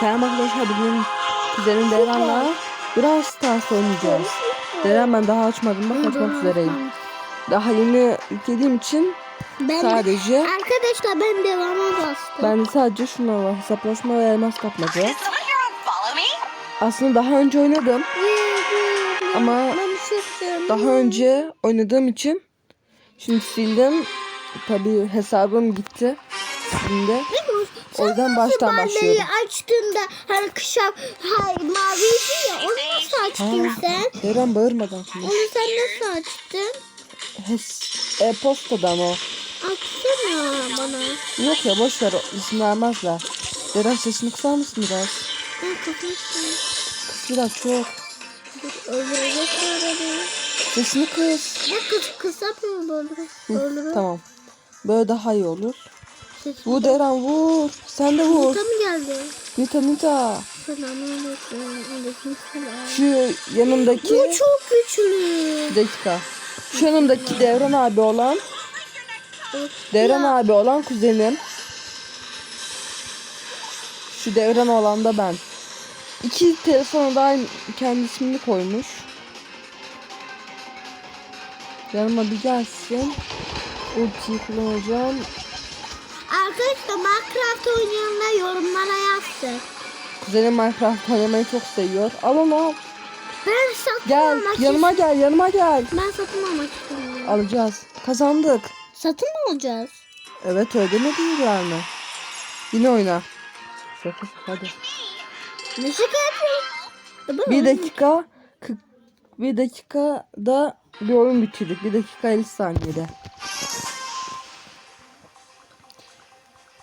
Selam arkadaşlar bugün kuzenim Devran'la biraz Stars oynayacağız. Devran ben daha açmadım bak açmak üzereyim. Daha yeni yüklediğim için Ben sadece Arkadaşlar ben devama bastım. ben de sadece şunlar var hesaplaşma ve elmas me? Aslında daha önce oynadım ama şey daha önce oynadığım için şimdi sildim. Tabi hesabım gitti. Şimdi o yüzden baştan başlıyorum. açtığında hani kışa hay maviydi ya onu nasıl açtın Ha. sen? Devran bağırmadan şimdi. Onu sen nasıl açtın? E-postadan o. Açsana bana. Yok ya boş ver izin vermezler. Deren sesini kısar mısın biraz? Ben kapatmıştım. Kıs biraz çok. Dur öldürecek öyle. Sesini kıs. Ya kız kısa mı böyle? Hı, Öldürür. tamam. Böyle daha iyi olur. Sesi- Vur Deren vur. Sen de vur. Nita mı geldi? Nita Nita. Şu yanımdaki... Bu çok güçlü. Bir dakika. Şu yanımdaki Devran abi olan... Evet. Devran Ya, abi olan kuzenim. Şu Devran olan da ben. İki telefona da aynı kendi ismini koymuş. Yanıma bir gelsin. Ultiyi kullanacağım. Arkadaşlar Minecraft oynayanlar yorumlara yazsın. Kuzenim Minecraft oynamayı çok seviyor. Al onu al. Ben satın Gel almak yanıma gel yanıma gel. Ben satın almak istiyorum. Alacağız. Kazandık. Satın mı alacağız? Evet öyle mi diyorlar mı? Yine oyna. Şaka hadi. Ne şaka yapıyorsun? Bir dakika. kırk- Bir dakikada bir oyun bitirdik. Bir dakika 50 saniyede.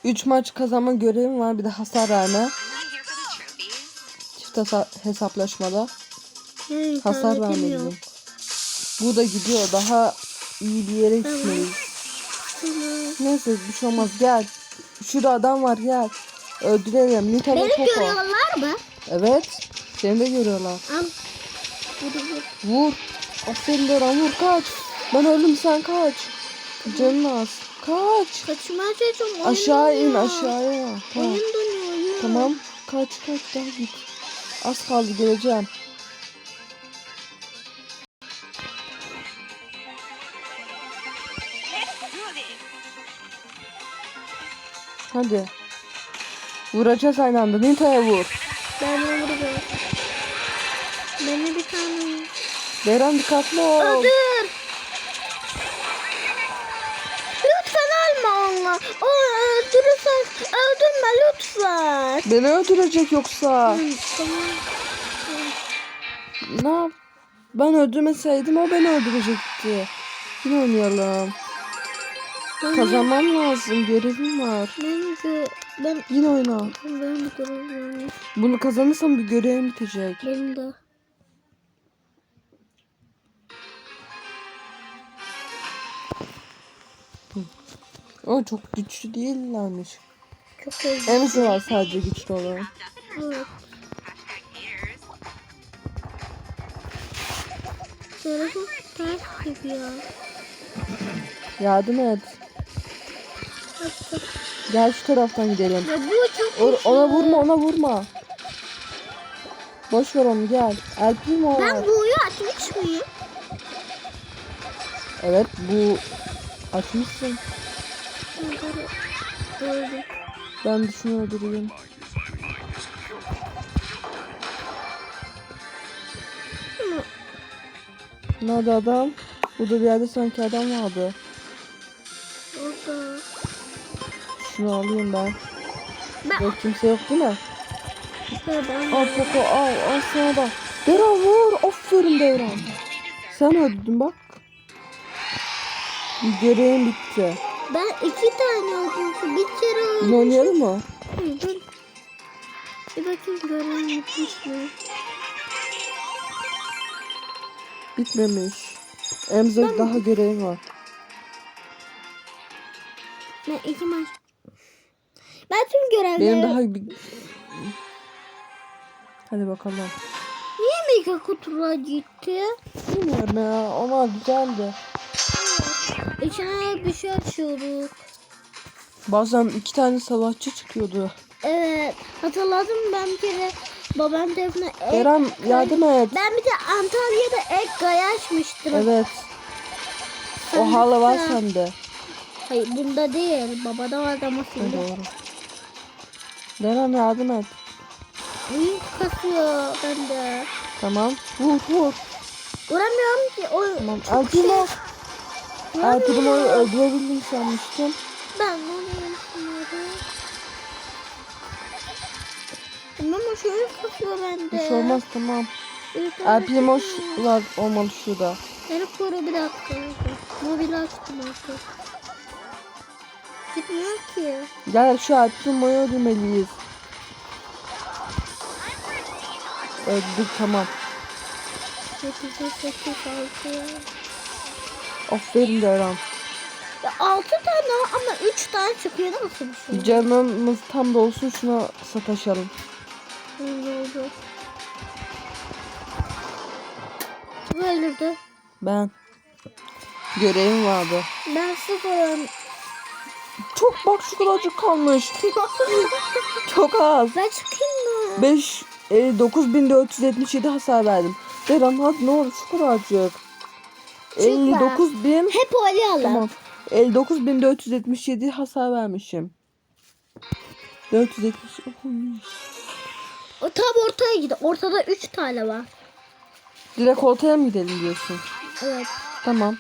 3 maç kazanma görevim var. Bir de hasar verme. Çift hasa- hesaplaşmada Benim hasar vermeliyim. yok. Bu da gidiyor. Daha iyi bir yere gitmeliyiz. Neyse bir şey olmaz. Gel. Şurada adam var gel. Öldürelim. Nita Beni Poco. görüyorlar mı? Evet. Seni de görüyorlar. Vur. Aferin Deren vur kaç. Ben öldüm sen kaç. Canın az. Kaç. Kaçmaya çalışıyorum. Aşağı in aşağıya. Tamam. Oyun dönüyor. oyun. Tamam. Kaç kaç daha git. Az kaldı geleceğim. Hadi. Vuracağız aynı anda. Nita'ya vur. Ben vuracağım. Beni bir tane Deren dikkatli ol. Öldür. Allah. O öldürürsen öldürme lütfen. Beni öldürecek yoksa. Ne yap? Ben öldürmeseydim o beni öldürecekti. Yine oynayalım. Ben Kazanmam lazım. Görevim var. Ben de ben Yine oyna. ben de görüyorum. Bunu kazanırsam bir görevim bitecek. Benim de. O çok güçlü değillermiş. Çok özür Emzi var sadece güçlü olan. Evet. Telefon ters gidiyor. Yardım et. Gel şu taraftan gidelim. Ya bu çok O- güçlü. ona vurma ona vurma. Boş ver onu gel. El Primo var. Ben buyu açmış mıyım? Evet bu açmışsın. Öldüm. Ben de şunu öldüreyim. Nerede adam? Burada bir yerde sanki adam vardı. Orada. Şunu alayım ben. Ben, Yok kimse yok değil mi? ben Al Poco al al sana da. Devran vur. Aferin Devran. Sen öldün bak. Görevim bitti. Ben iki tane oldum. Bir kere Yine öldüm. oynayalım mı? Hayır, dur. Bir bakayım görev bitmiş mi? Bitmemiş. Emze Ben- daha görevim var. Ben iki maç. Ben tüm görevleri... Benim daha bir... Hadi bakalım. Niye mega kutular gitti? Bilmiyorum ya. Onlar güzeldi. İçine bir şey açıyorduk. Bazen iki tane savaşçı çıkıyordu. Evet. Hatırladım ben bir kere babam tarafına ek... Deren yardım et. Ben bir de Antalya'da ek gaya açmıştım. Evet. O hala var sende. Hayır bunda değil. Babada var ama şimdi. Doğru. Deren yardım et. Oyun kasıyor bende. Tamam. Vur vur. Vuramıyorum ki. O Tamam. çok Alpimo. şey- Alpimo'yu öldürebildim sanmıştım. Ben şimdi. Tamam o şöyle kasıyor bende. Bir şey olmaz tamam. Tane Alpimo'lar olmalı şurada. Beni koru bir dakika. Mobil açtım artık. Gitmiyor ki. Gel şu Alpimo'yu öldürmeliyiz. Öldürdük tamam. 8, 8, 6. Aferin Deren. Ya 6 tane ama 3 tane çıkıyor nasıl bir şey? Canımız tam dolsun şuna sataşalım. Oldu. Kim öldürdü? Ben. Görevim vardı. Ben sıfırım. Çok bak şu kadarcık kalmış. Çok az. ben çıkayım mı? 5 e, 9477 hasar verdim. Deren hadi ne olur şu kadarcık. 59 bin Hep oynayalım. tamam. 59.477 hasar vermişim. 470 O tam ortaya gidiyor. Ortada 3 tane var. Direkt ortaya mı gidelim diyorsun? Evet. Tamam.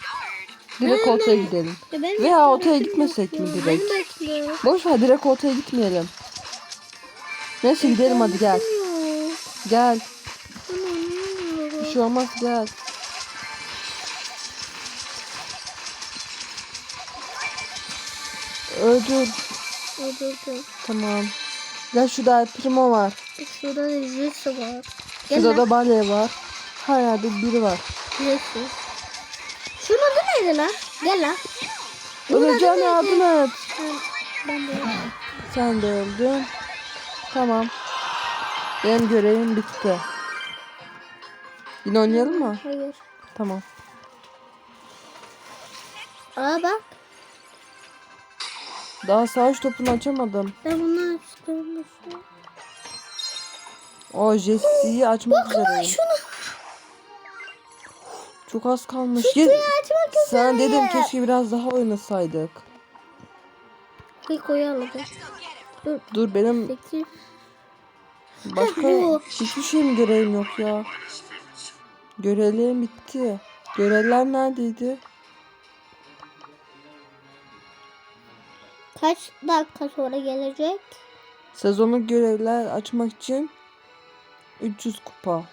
Direkt ortaya gidelim. Ya Veya ortaya gitmesek mi direkt? Boş ver direkt ortaya gitmeyelim. Neyse gidelim hadi gel. Gel. Bir şey olmaz gel. Öldür. Öldürdüm. Tamam. Gel şurada El Primo var. Şurada da Jesse var. Gel Şurada lan. da Bale var. Her yerde biri var. Jesse. Şunun adı neydi lan? Gel lan. Bunun adı Öleceğim neydi? yardım et. Ben, ben de. Sen de öldün. Tamam. Benim görevim bitti. Yine oynayalım mı? Hayır. Tamam. Aa bak. Daha savaş topunu açamadım. Ben bunu açtım. O Jesse'yi açmak Bakın üzereyim. şunu. Çok az kalmış. Ye- açmak Sen üzereyim. dedim keşke biraz daha oynasaydık. Bir koyalım. Dur. Dur benim Sekiz. başka Bu. hiçbir şeyim görevim yok ya. Görevlerim bitti. Görevler neredeydi? Kaç dakika sonra gelecek? Sezonluk görevler açmak için 300 kupa.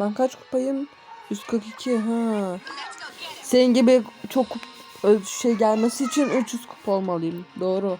Ben kaç kupayım? 142 ha. Senin gibi çok şey gelmesi için 300 kupa olmalıyım. Doğru.